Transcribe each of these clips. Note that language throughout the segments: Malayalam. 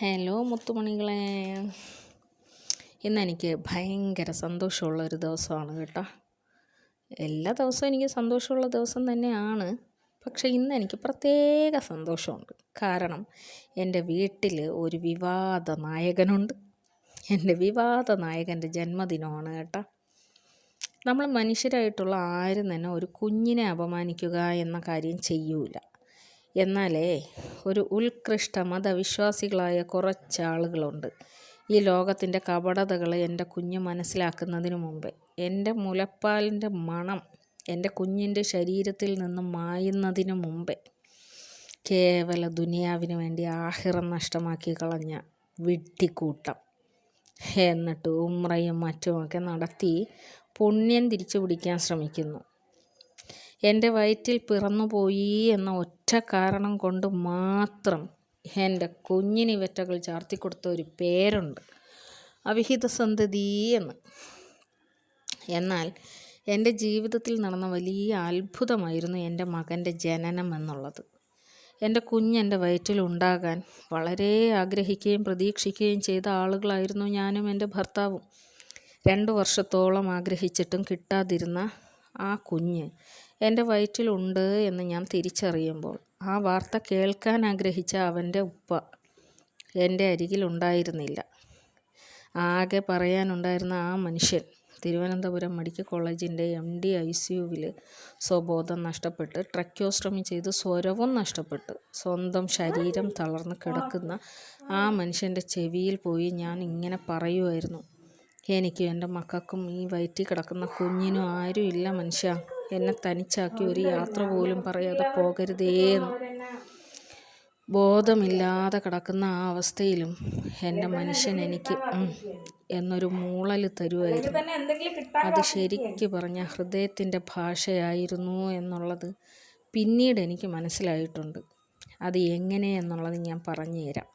ഹലോ മുത്തുമണികളെ. ഇന്ന് ഭയങ്കര സന്തോഷമുള്ള ഒരു ദിവസമാണ് കേട്ടോ. എല്ലാ ദിവസവും എനിക്ക് സന്തോഷമുള്ള ദിവസം തന്നെയാണ്. പക്ഷേ ഇന്ന് എനിക്ക് പ്രത്യേക സന്തോഷമുണ്ട്. കാരണം എന്റെ വീട്ടിൽ ഒരു വിവാദ നായകനുണ്ട്. എന്റെ വിവാദ നായകന്റെ ജന്മദിനമാണ് കേട്ടോ. നമ്മൾ മനുഷ്യരായിട്ടുള്ള ആരും തന്നെ ഒരു കുഞ്ഞിനെ അപമാനിക്കുക എന്ന കാര്യം ചെയ്യൂല. എന്നാലേ ഒരു ഉത്കൃഷ്ട മതവിശ്വാസികളായ കുറച്ച് ആളുകളുണ്ട് ഈ ലോകത്തിന്റെ കപടതകൾ എന്റെ കുഞ്ഞ് മനസ്സിലാക്കുന്നതിന് മുമ്പേ എന്റെ മുലപ്പാലിന്റെ മണം എന്റെ കുഞ്ഞിന്റെ ശരീരത്തിൽ നിന്ന് മായുന്നതിന് മുമ്പേ കേവല ദുനിയാവിന് വേണ്ടി ആഹിറം നഷ്ടമാക്കി കളഞ്ഞ വിഡ്ഢിക്കൂട്ടം എന്നിട്ട് ഉമ്രയും മറ്റുമൊക്കെ നടത്തി പുണ്യം തിരിച്ചു പിടിക്കാൻ ശ്രമിക്കുന്നു. എന്റെ വയറ്റിൽ പിറന്നുപോയി എന്ന ഒറ്റ കാരണം കൊണ്ട് മാത്രം എന്റെ കുഞ്ഞിന് ഇവറ്റകൾ ചാർത്തിക്കൊടുത്ത ഒരു പേരുണ്ട്. അവിഹിത സന്തതി എന്ന്. എന്നാൽ എന്റെ ജീവിതത്തിൽ നടന്ന വലിയ അത്ഭുതമായിരുന്നു എന്റെ മകന്റെ ജനനം എന്നുള്ളത്. എന്റെ കുഞ്ഞെന്റെ വയറ്റിലുണ്ടാകാൻ വളരെ ആഗ്രഹിക്കുകയും പ്രതീക്ഷിക്കുകയും ചെയ്ത ആളുകളായിരുന്നു ഞാനും എന്റെ ഭർത്താവും. രണ്ട് വർഷത്തോളം ആഗ്രഹിച്ചിട്ടും കിട്ടാതിരുന്ന ആ കുഞ്ഞ് എന്റെ വയറ്റിലുണ്ട് എന്ന് ഞാൻ തിരിച്ചറിയുമ്പോൾ ആ വാർത്ത കേൾക്കാൻ ആഗ്രഹിച്ച അവന്റെ ഉപ്പ എന്റെ അരികിലുണ്ടായിരുന്നില്ല ആകെ പറയാനുണ്ടായിരുന്ന ആ മനുഷ്യൻ തിരുവനന്തപുരം മെഡിക്കൽ കോളേജിന്റെ എം ഡി ഐ സി യുവിൽ സ്വബോധം നഷ്ടപ്പെട്ട് ട്രക്യോസ്ട്രമി ചെയ്ത് സ്വരവും നഷ്ടപ്പെട്ട് സ്വന്തം ശരീരം തളർന്ന് കിടക്കുന്ന ആ മനുഷ്യന്റെ ചെവിയിൽ പോയി ഞാൻ ഇങ്ങനെ പറയുമായിരുന്നു എനിക്കും എന്റെ മക്കൾക്കും ഈ വയറ്റിൽ കിടക്കുന്ന കുഞ്ഞിനും ആരുമില്ല മനുഷ്യ. എന്നെ തനിച്ചാക്കി ഒരു യാത്ര പോലും പറയാതെ പോകരുതേ ബോധമില്ലാതെ കിടക്കുന്ന ആ അവസ്ഥയിലും എന്റെ മനുഷ്യൻ എനിക്ക് എന്നൊരു മൂളൽ തരുമായിരുന്നു അത് ശരിക്ക് പറഞ്ഞ ഹൃദയത്തിന്റെ ഭാഷയായിരുന്നു എന്നുള്ളത് പിന്നീട് എനിക്ക് മനസ്സിലായിട്ടുണ്ട്. അത് എങ്ങനെ എന്നുള്ളത് ഞാൻ പറഞ്ഞു തരാം.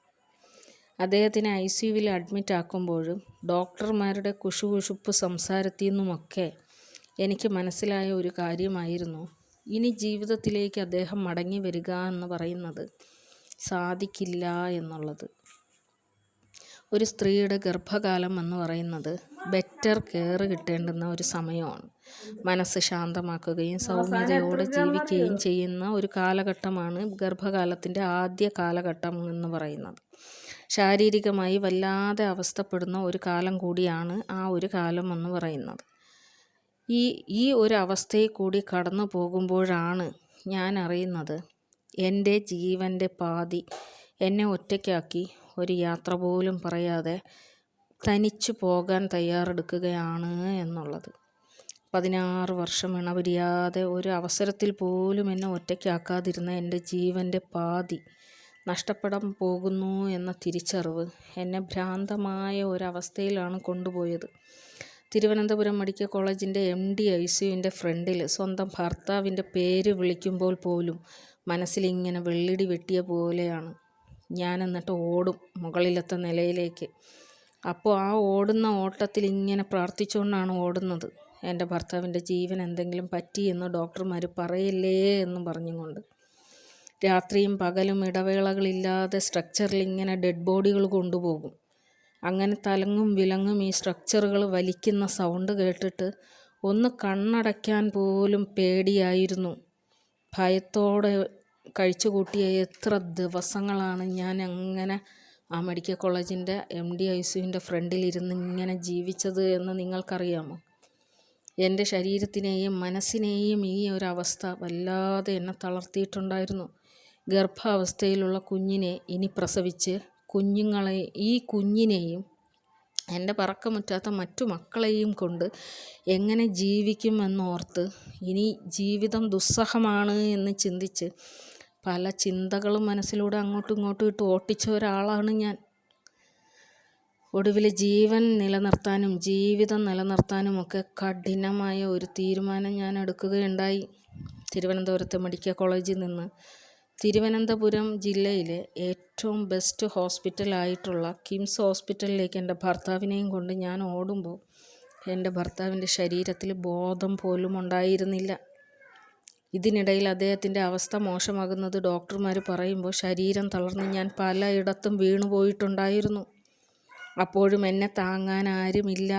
അദ്ദേഹത്തിനെ ഐ സി യുവിൽ അഡ്മിറ്റ് ആക്കുമ്പോഴും ഡോക്ടർമാരുടെ കുശുകുശുപ്പ് സംസാരത്തിൽ നിന്നുമൊക്കെ എനിക്ക് മനസ്സിലായ ഒരു കാര്യമായിരുന്നു. ഇനി ജീവിതത്തിലേക്ക് അദ്ദേഹം മടങ്ങി വരിക എന്ന് പറയുന്നത് സാധിക്കില്ല എന്നുള്ളത്. ഒരു സ്ത്രീയുടെ ഗർഭകാലം എന്ന് പറയുന്നത് ബെറ്റർ കെയർ കിട്ടേണ്ടുന്ന ഒരു സമയമാണ്. മനസ്സ് ശാന്തമാക്കുകയും സൗമ്യതയോടെ ജീവിക്കുകയും ചെയ്യുന്ന ഒരു കാലഘട്ടമാണ് ഗർഭകാലത്തിന്റെ ആദ്യ കാലഘട്ടം എന്ന് പറയുന്നത്. ശാരീരികമായി വല്ലാതെ അവസ്ഥപ്പെടുന്ന ഒരു കാലം കൂടിയാണ് ആ ഒരു കാലം എന്ന് പറയുന്നത്. ഈ ഈ ഒരു അവസ്ഥയിൽ കൂടി കടന്നു പോകുമ്പോഴാണ് ഞാൻ അറിയുന്നത്. എന്റെ ജീവന്റെ പാതി എന്നെ ഒറ്റയ്ക്കാക്കി ഒരു യാത്ര പോലും പറയാതെ തനിച്ചു പോകാൻ തയ്യാറെടുക്കുകയാണ് എന്നുള്ളത്. പതിനാറ് വർഷം ഇണപിരിയാതെ ഒരു അവസരത്തിൽ പോലും എന്നെ ഒറ്റയ്ക്കാക്കാതിരുന്ന എന്റെ ജീവന്റെ പാതി നഷ്ടപ്പെടാൻ പോകുന്നു എന്ന തിരിച്ചറിവ് എന്നെ ഭ്രാന്തമായ ഒരവസ്ഥയിലാണ് കൊണ്ടുപോയത്. തിരുവനന്തപുരം മെഡിക്കൽ കോളേജിന്റെ എം ഡി ഐ സിയുവിന്റെ ഫ്രണ്ടിൽ സ്വന്തം ഭർത്താവിന്റെ പേര് വിളിക്കുമ്പോൾ പോലും മനസ്സിലിങ്ങനെ വെള്ളിടി വെട്ടിയ പോലെയാണ്. ഞാൻ എന്നിട്ട് ഓടും മുകളിലത്തെ നിലയിലേക്ക്. അപ്പോൾ ആ ഓടുന്ന ഓട്ടത്തിൽ ഇങ്ങനെ പ്രാർത്ഥിച്ചുകൊണ്ടാണ് ഓടുന്നത്. എന്റെ ഭർത്താവിന്റെ ജീവൻ എന്തെങ്കിലും പറ്റിയെന്ന് ഡോക്ടർമാർ പറയില്ലേ എന്ന് പറഞ്ഞുകൊണ്ട്. രാത്രിയും പകലും ഇടവേളകളില്ലാതെ സ്ട്രക്ചറിൽ ഇങ്ങനെ ഡെഡ് ബോഡികൾ കൊണ്ടുപോകും. അങ്ങനെ തലങ്ങും വിലങ്ങും ഈ സ്ട്രക്ചറുകൾ വലിക്കുന്ന സൗണ്ട് കേട്ടിട്ട് ഒന്ന് കണ്ണടയ്ക്കാൻ പോലും പേടിയായിരുന്നു. ഭയത്തോടെ കഴിച്ചു കൂട്ടിയ എത്ര ദിവസങ്ങളാണ് ഞാൻ അങ്ങനെ ആ മെഡിക്കൽ കോളേജിന്റെ എം ഡി ഐ സിയുവിന്റെ ഫ്രണ്ടിലിരുന്ന് ഇങ്ങനെ ജീവിച്ചത് എന്ന് നിങ്ങൾക്കറിയാമോ? എന്റെ ശരീരത്തിനെയും മനസ്സിനെയും ഈ ഒരു അവസ്ഥ വല്ലാതെ എന്നെ തളർത്തിയിട്ടുണ്ടായിരുന്നു. ഗർഭാവസ്ഥയിലുള്ള കുഞ്ഞിനെ ഇനി പ്രസവിച്ച് കുഞ്ഞുങ്ങളെ ഈ കുഞ്ഞിനെയും എന്റെ പറക്കമുറ്റാത്ത മറ്റു മക്കളെയും കൊണ്ട് എങ്ങനെ ജീവിക്കുമെന്നോർത്ത് ഇനി ജീവിതം ദുസ്സഹമാണ് എന്ന് ചിന്തിച്ച് പല ചിന്തകളും മനസ്സിലൂടെ അങ്ങോട്ടും ഇങ്ങോട്ടും ഇട്ട് ഓട്ടിച്ച ഒരാളാണ് ഞാൻ. ഒടുവിൽ ജീവൻ നിലനിർത്താനും ജീവിതം നിലനിർത്താനും ഒക്കെ കഠിനമായ ഒരു തീരുമാനം ഞാൻ എടുക്കുകയുണ്ടായി. തിരുവനന്തപുരത്തെ മെഡിക്കൽ കോളേജിൽ നിന്ന് തിരുവനന്തപുരം ജില്ലയിലെ ഏറ്റവും ബെസ്റ്റ് ഹോസ്പിറ്റൽ ആയിട്ടുള്ള കിംസ് ഹോസ്പിറ്റലിലേക്ക് എന്റെ ഭർത്താവിനെയും കൊണ്ട് ഞാൻ ഓടുമ്പോൾ എന്റെ ഭർത്താവിന്റെ ശരീരത്തിൽ ബോധം പോലും ഉണ്ടായിരുന്നില്ല. ഇതിനിടയിൽ അദ്ദേഹത്തിന്റെ അവസ്ഥ മോശമാകുന്നത് ഡോക്ടർമാർ പറയുമ്പോൾ ശരീരം തളർന്ന് ഞാൻ പലയിടത്തും വീണുപോയിട്ടുണ്ടായിരുന്നു അപ്പോഴും എന്നെ താങ്ങാൻ ആരുമില്ല.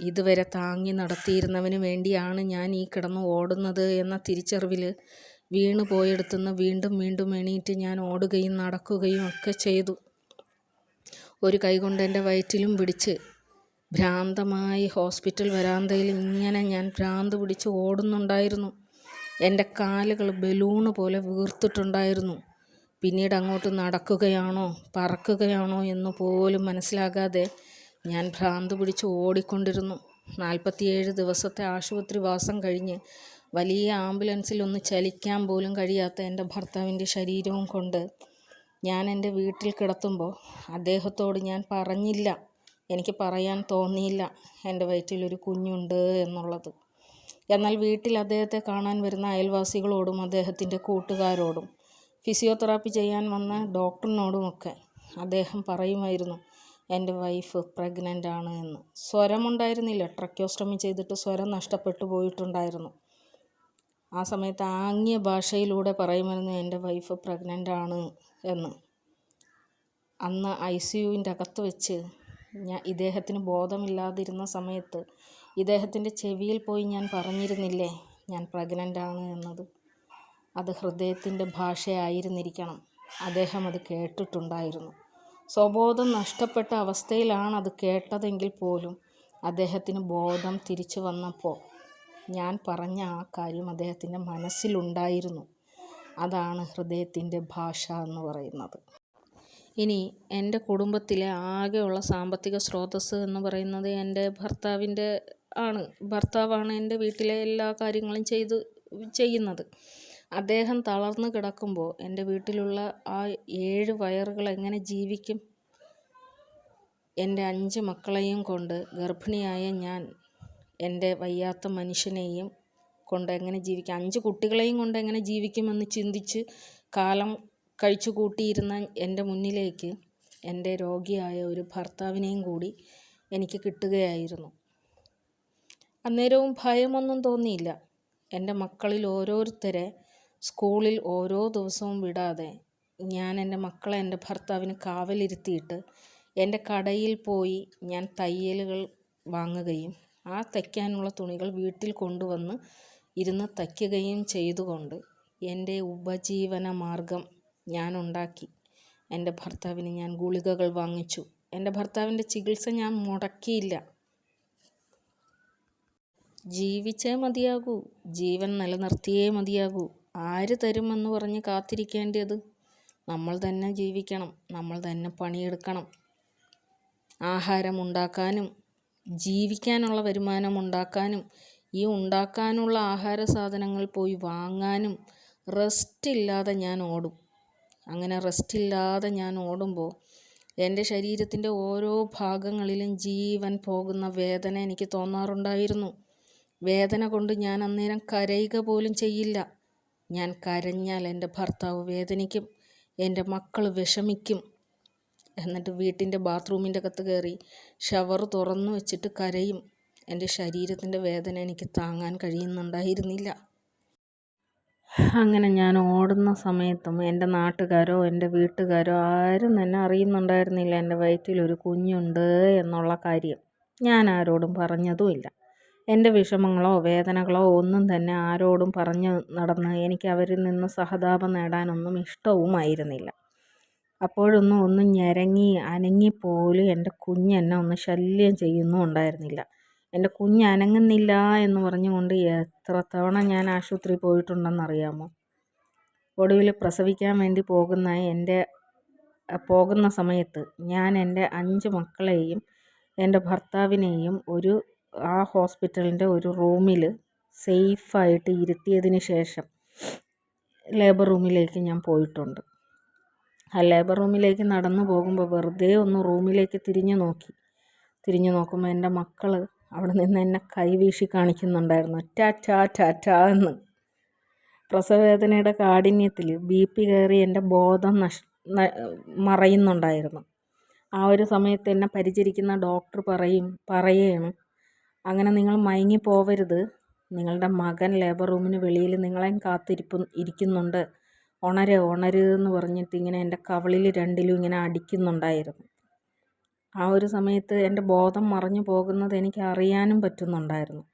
ഇതുവരെ താങ്ങി നടത്തിയിരുന്നവന് വേണ്ടിയാണ് ഞാൻ ഈ കിടന്ന് ഓടുന്നത് എന്ന തിരിച്ചറിവിൽ വീണു പോയെടുത്തുനിന്ന് വീണ്ടും വീണ്ടും എണീറ്റ് ഞാൻ ഓടുകയും നടക്കുകയും ഒക്കെ ചെയ്തു. ഒരു കൈകൊണ്ട് എന്റെ വയറ്റിലും പിടിച്ച് ഭ്രാന്തമായി ഹോസ്പിറ്റൽ വരാന്തയിൽ ഇങ്ങനെ ഞാൻ ഭ്രാന്ത് പിടിച്ച് ഓടുന്നുണ്ടായിരുന്നു. എന്റെ കാലുകൾ ബലൂണ് പോലെ വീർത്തിട്ടുണ്ടായിരുന്നു. പിന്നീട് അങ്ങോട്ട് നടക്കുകയാണോ പറക്കുകയാണോ എന്ന് പോലും മനസ്സിലാകാതെ ഞാൻ ഭ്രാന്ത് പിടിച്ച് ഓടിക്കൊണ്ടിരുന്നു. നാൽപ്പത്തിയേഴ് ദിവസത്തെ ആശുപത്രി വാസം കഴിഞ്ഞ് വലിയ ആംബുലൻസിൽ ഒന്ന് ചലിക്കാൻ പോലും കഴിയാത്ത എന്റെ ഭർത്താവിന്റെ ശരീരവും കൊണ്ട് ഞാൻ എന്റെ വീട്ടിൽ കിടത്തുമ്പോൾ അദ്ദേഹത്തോട് ഞാൻ പറഞ്ഞില്ല. എനിക്ക് പറയാൻ തോന്നിയില്ല എന്റെ വയറ്റിലൊരു കുഞ്ഞുണ്ട് എന്നുള്ളത്. എന്നാൽ വീട്ടിൽ അദ്ദേഹത്തെ കാണാൻ വരുന്ന അയൽവാസികളോടും അദ്ദേഹത്തിന്റെ കൂട്ടുകാരോടും ഫിസിയോതെറാപ്പി ചെയ്യാൻ വന്ന ഡോക്ടറിനോടുമൊക്കെ അദ്ദേഹം പറയുമായിരുന്നു എന്റെ വൈഫ് പ്രഗ്നന്റ് ആണ് എന്ന്. സ്വരമുണ്ടായിരുന്നില്ല. ട്രക്യോസ്റ്റമി ചെയ്തിട്ട് സ്വരം നഷ്ടപ്പെട്ടു പോയിട്ടുണ്ടായിരുന്നു. ആ സമയത്ത് ആംഗ്യ ഭാഷയിലൂടെ പറയുമായിരുന്നു എന്റെ വൈഫ് പ്രഗ്നന്റ് ആണ് എന്ന്. അന്ന് ഐ സി യുവിന്റെ അകത്ത് വെച്ച് ഞാൻ ഇദ്ദേഹത്തിന് ബോധമില്ലാതിരുന്ന സമയത്ത് ഇദ്ദേഹത്തിന്റെ ചെവിയിൽ പോയി ഞാൻ പറഞ്ഞിരുന്നില്ലേ ഞാൻ പ്രഗ്നന്റ് ആണ് എന്നത്. അത് ഹൃദയത്തിന്റെ ഭാഷയായിരുന്നിരിക്കണം. അദ്ദേഹം അത് കേട്ടിട്ടുണ്ടായിരുന്നു. സ്വബോധം നഷ്ടപ്പെട്ട അവസ്ഥയിലാണ് അത് കേട്ടതെങ്കിൽ പോലും അദ്ദേഹത്തിന് ബോധം തിരിച്ചു വന്നപ്പോൾ ഞാൻ പറഞ്ഞ ആ കാര്യം അദ്ദേഹത്തിന്റെ മനസ്സിലുണ്ടായിരുന്നു. അതാണ് ഹൃദയത്തിന്റെ ഭാഷ എന്ന് പറയുന്നത്. ഇനി എന്റെ കുടുംബത്തിലെ ആകെയുള്ള സാമ്പത്തിക സ്രോതസ്സ് എന്ന് പറയുന്നത് എന്റെ ഭർത്താവിന്റെ ആണ്. ഭർത്താവാണ് എന്റെ വീട്ടിലെ എല്ലാ കാര്യങ്ങളും ചെയ്ത് ചെയ്യുന്നത്. അദ്ദേഹം തളർന്നു കിടക്കുമ്പോൾ എന്റെ വീട്ടിലുള്ള ആ ഏഴ് വയറുകൾ എങ്ങനെ ജീവിക്കും? എന്റെ അഞ്ച് മക്കളെയും കൊണ്ട് ഗർഭിണിയായ ഞാൻ എന്റെ വയ്യാത്ത മനുഷ്യനെയും കൊണ്ട് എങ്ങനെ ജീവിക്കാം? അഞ്ച് കുട്ടികളെയും കൊണ്ട് എങ്ങനെ ജീവിക്കുമെന്ന് ചിന്തിച്ച് കാലം കഴിച്ചു കൂട്ടിയിരുന്ന എന്റെ മുന്നിലേക്ക് എന്റെ രോഗിയായ ഒരു ഭർത്താവിനെയും കൂടി എനിക്ക് കിട്ടുകയായിരുന്നു. അന്നേരവും ഭയമൊന്നും തോന്നിയില്ല. എന്റെ മക്കളിൽ ഓരോരുത്തരെ സ്കൂളിൽ ഓരോ ദിവസവും വിടാതെ ഞാൻ എന്റെ മക്കളെ എന്റെ ഭർത്താവിന് കാവലിരുത്തിയിട്ട് എന്റെ കടയിൽ പോയി ഞാൻ തയ്യലുകൾ വാങ്ങുകയും ആ തയ്ക്കാനുള്ള തുണികൾ വീട്ടിൽ കൊണ്ടുവന്ന് ഇരുന്ന് തയ്ക്കുകയും ചെയ്തുകൊണ്ട് എന്റെ ഉപജീവന മാർഗം ഞാൻ ഉണ്ടാക്കി. എന്റെ ഭർത്താവിന് ഞാൻ ഗുളികകൾ വാങ്ങിച്ചു. എന്റെ ഭർത്താവിന്റെ ചികിത്സ ഞാൻ മുടക്കിയില്ല. ജീവിച്ചേ മതിയാകൂ. ജീവൻ നിലനിർത്തിയേ മതിയാകൂ. ആര് തരുമെന്ന് പറഞ്ഞ് കാത്തിരിക്കേണ്ടത്? നമ്മൾ തന്നെ ജീവിക്കണം. നമ്മൾ തന്നെ പണിയെടുക്കണം. ആഹാരം ഉണ്ടാക്കാനും ജീവിക്കാനുള്ള വരുമാനം ഉണ്ടാക്കാനും ഈ ഉണ്ടാക്കാനുള്ള ആഹാര സാധനങ്ങൾ പോയി വാങ്ങാനും റെസ്റ്റ് ഇല്ലാതെ ഞാൻ ഓടും. അങ്ങനെ റെസ്റ്റ് ഇല്ലാതെ ഞാൻ ഓടുമ്പോൾ എന്റെ ശരീരത്തിന്റെ ഓരോ ഭാഗങ്ങളിലും ജീവൻ പോകുന്ന വേദന എനിക്ക് തോന്നാറുണ്ടായിരുന്നു. വേദന കൊണ്ട് ഞാൻ അന്നേരം കരയുക പോലും ചെയ്യില്ല. ഞാൻ കരഞ്ഞാൽ എന്റെ ഭർത്താവ് വേദനിക്കും എന്റെ മക്കൾ വിഷമിക്കും. എന്നിട്ട് വീട്ടിന്റെ ബാത്റൂമിന്റെ അകത്ത് കയറി ഷവർ തുറന്നു വെച്ചിട്ട് കരയും. എന്റെ ശരീരത്തിന്റെ വേദന എനിക്ക് താങ്ങാൻ കഴിയുന്നുണ്ടായിരുന്നില്ല. അങ്ങനെ ഞാൻ ഓടുന്ന സമയത്തും എന്റെ നാട്ടുകാരോ എന്റെ വീട്ടുകാരോ ആരും തന്നെ അറിയുന്നുണ്ടായിരുന്നില്ല. എന്റെ വയറ്റിലൊരു കുഞ്ഞുണ്ട് എന്നുള്ള കാര്യം ഞാൻ ആരോടും പറഞ്ഞതുമില്ല. എന്റെ വിഷമങ്ങളോ വേദനകളോ ഒന്നും തന്നെ ആരോടും പറഞ്ഞു നടന്ന് എനിക്ക് അവരിൽ നിന്ന് സഹതാപം നേടാനൊന്നും ഇഷ്ടവുമായിരുന്നില്ല. അപ്പോഴൊന്നും ഒന്ന് ഞരങ്ങി അനങ്ങിപ്പോലും എന്റെ കുഞ്ഞ് എന്നെ ഒന്ന് ശല്യം ചെയ്യുന്നും ഉണ്ടായിരുന്നില്ല. എന്റെ കുഞ്ഞ് അനങ്ങുന്നില്ല എന്ന് പറഞ്ഞുകൊണ്ട് എത്ര തവണ ഞാൻ ആശുപത്രിയിൽ പോയിട്ടുണ്ടെന്നറിയാമോ? ഒടുവിൽ പ്രസവിക്കാൻ വേണ്ടി പോകുന്ന എന്റെ പോകുന്ന സമയത്ത് ഞാൻ എന്റെ അഞ്ച് മക്കളെയും എന്റെ ഭർത്താവിനെയും ഒരു ആ ഹോസ്പിറ്റലിന്റെ ഒരു റൂമിൽ സേഫായിട്ട് ഇരുത്തിയതിന് ശേഷം ലേബർ റൂമിലേക്ക് ഞാൻ പോയിട്ടുണ്ട്. ആ ലേബർ റൂമിലേക്ക് നടന്നു പോകുമ്പോൾ വെറുതെ ഒന്ന് റൂമിലേക്ക് തിരിഞ്ഞു നോക്കി. തിരിഞ്ഞു നോക്കുമ്പോൾ എന്റെ മക്കൾ അവിടെ നിന്ന് എന്നെ കൈവീശി കാണിക്കുന്നുണ്ടായിരുന്നു. ടാ ടാ ടാ ടാ എന്ന്. പ്രസവവേദനയുടെ കാഠിന്യത്തിൽ ബി പി കയറി എന്റെ ബോധം നഷ് മറയുന്നുണ്ടായിരുന്നു. ആ ഒരു സമയത്ത് എന്നെ പരിചരിക്കുന്ന ഡോക്ടർ പറയും പറയുകയാണ് അങ്ങനെ നിങ്ങൾ മയങ്ങി പോവരുത് നിങ്ങളുടെ മകൻ ലേബർ റൂമിന് വെളിയിൽ നിങ്ങളെയും കാത്തിരിപ്പ് ഇരിക്കുന്നുണ്ട്. ഉണര് ഉണര് എന്ന് പറഞ്ഞിട്ട് ഇങ്ങനെ എന്റെ കവളിൽ രണ്ടിലും ഇങ്ങനെ അടിക്കുന്നുണ്ടായിരുന്നു. ആ ഒരു സമയത്ത് എന്റെ ബോധം മറഞ്ഞു പോകുന്നത് എനിക്ക് അറിയാനും പറ്റുന്നുണ്ടായിരുന്നു.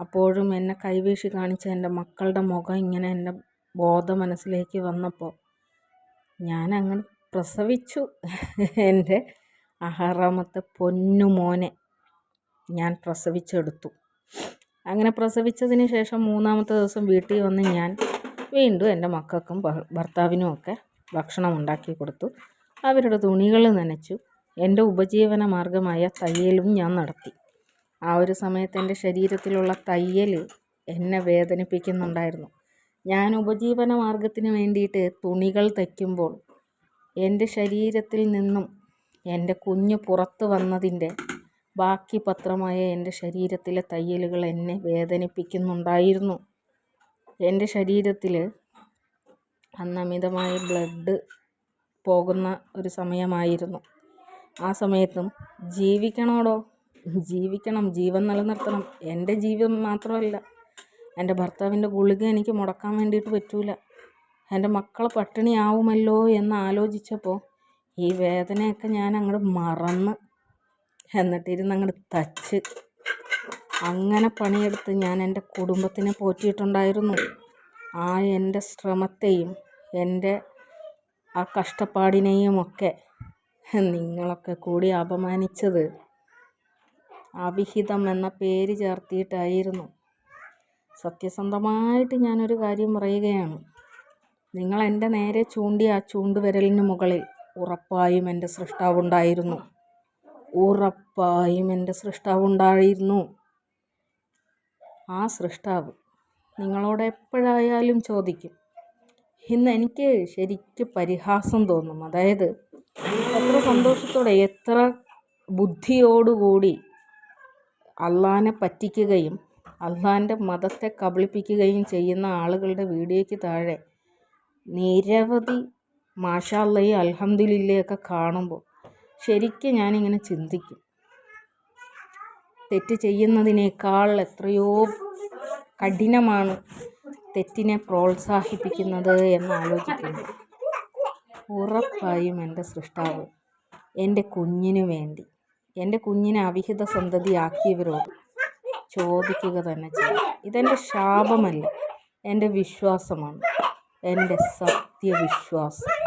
അപ്പോഴും എന്നെ കൈവീശി കാണിച്ച എന്റെ മക്കളുടെ മുഖം ഇങ്ങനെ എന്റെ ബോധ മനസ്സിലേക്ക് വന്നപ്പോൾ ഞാൻ അങ്ങനെ പ്രസവിച്ചു. എന്റെ ആറാമത്തെ പൊന്നു മോനെ ഞാൻ പ്രസവിച്ചെടുത്തു. അങ്ങനെ പ്രസവിച്ചതിന് ശേഷം മൂന്നാമത്തെ ദിവസം വീട്ടിൽ വന്ന് ഞാൻ വീണ്ടും എന്റെ മക്കൾക്കും ഭർത്താവിനും ഒക്കെ ഭക്ഷണം ഉണ്ടാക്കി കൊടുത്തു. അവരുടെ തുണികൾ നനച്ചു. എന്റെ ഉപജീവന മാർഗമായ തയ്യലും ഞാൻ നടത്തി. ആ ഒരു സമയത്ത് എന്റെ ശരീരത്തിലുള്ള തയ്യൽ എന്നെ വേദനിപ്പിക്കുന്നുണ്ടായിരുന്നു. ഞാൻ ഉപജീവന മാർഗത്തിന് വേണ്ടിയിട്ട് തുണികൾ തയ്ക്കുമ്പോൾ എന്റെ ശരീരത്തിൽ നിന്നും എന്റെ കുഞ്ഞ് പുറത്ത് വന്നതിന്റെ ബാക്കി പത്രമായ എന്റെ ശരീരത്തിലെ തയ്യലുകൾ എന്നെ വേദനിപ്പിക്കുന്നുണ്ടായിരുന്നു. എന്റെ ശരീരത്തിൽ അന്ന് അമിതമായി ബ്ലഡ് പോകുന്ന ഒരു സമയമായിരുന്നു. ആ സമയത്തും ജീവിക്കണോടോ? ജീവിക്കണം ജീവൻ നിലനിർത്തണം. എന്റെ ജീവൻ മാത്രമല്ല എന്റെ ഭർത്താവിന്റെ ഗുളിക എനിക്ക് മുടക്കാൻ വേണ്ടിയിട്ട് പറ്റൂല. എന്റെ മക്കൾ പട്ടിണിയാവുമല്ലോ എന്ന് ആലോചിച്ചപ്പോൾ ഈ വേദനയൊക്കെ ഞാൻ അങ്ങോട്ട് മറന്ന് എന്നിട്ടിരുന്ന് അങ്ങോട്ട് തച്ച്. അങ്ങനെ പണിയെടുത്ത് ഞാൻ എന്റെ കുടുംബത്തിനെ പോറ്റിയിട്ടുണ്ടായിരുന്നു. ആ എന്റെ ശ്രമത്തെയും എന്റെ ആ കഷ്ടപ്പാടിനെയും ഒക്കെ നിങ്ങളൊക്കെ കൂടി അപമാനിച്ചത് അവിഹിതം എന്ന പേര് ചേർത്തിയിട്ടായിരുന്നു സത്യസന്ധമായിട്ട് ഞാനൊരു കാര്യം പറയുകയാണ്. നിങ്ങൾ എന്റെ നേരെ ചൂണ്ടി ആ ചൂണ്ടുവിരലിന് മുകളിൽ ഉറപ്പായും എന്റെ സൃഷ്ടാവുണ്ടായിരുന്നു. ഉറപ്പായും എന്റെ സൃഷ്ടാവുണ്ടായിരുന്നു. ആ സൃഷ്ടാവ് നിങ്ങളോട് എപ്പോഴായാലും ചോദിക്കും. ഇന്ന് എനിക്ക് ശരിക്കും പരിഹാസം തോന്നും. അതായത് എത്ര സന്തോഷത്തോടെ എത്ര ബുദ്ധിയോടുകൂടി അള്ളാനെ പറ്റിക്കുകയും അള്ളാന്റെ മതത്തെ കബളിപ്പിക്കുകയും ചെയ്യുന്ന ആളുകളുടെ വീഡിയോയ്ക്ക് താഴെ നിരവധി മാഷാല്ലയും അലഹമ്മദില്ലയൊക്കെ കാണുമ്പോൾ ശരിക്കും ഞാനിങ്ങനെ ചിന്തിക്കും. തെറ്റ് ചെയ്യുന്നതിനേക്കാൾ എത്രയോ കഠിനമാണ് തെറ്റിനെ പ്രോത്സാഹിപ്പിക്കുന്നത് എന്ന് ആലോചിക്കുന്നു. ഉറപ്പായും എന്റെ സൃഷ്ടാവ് എന്റെ കുഞ്ഞിനു വേണ്ടി എന്റെ കുഞ്ഞിനെ അവിഹിത സന്തതിയാക്കിയവരോട് ചോദിക്കുക തന്നെ ചെയ്യും. ഇതെന്റെ ശാപമല്ല എന്റെ വിശ്വാസമാണ് എന്റെ സത്യവിശ്വാസം.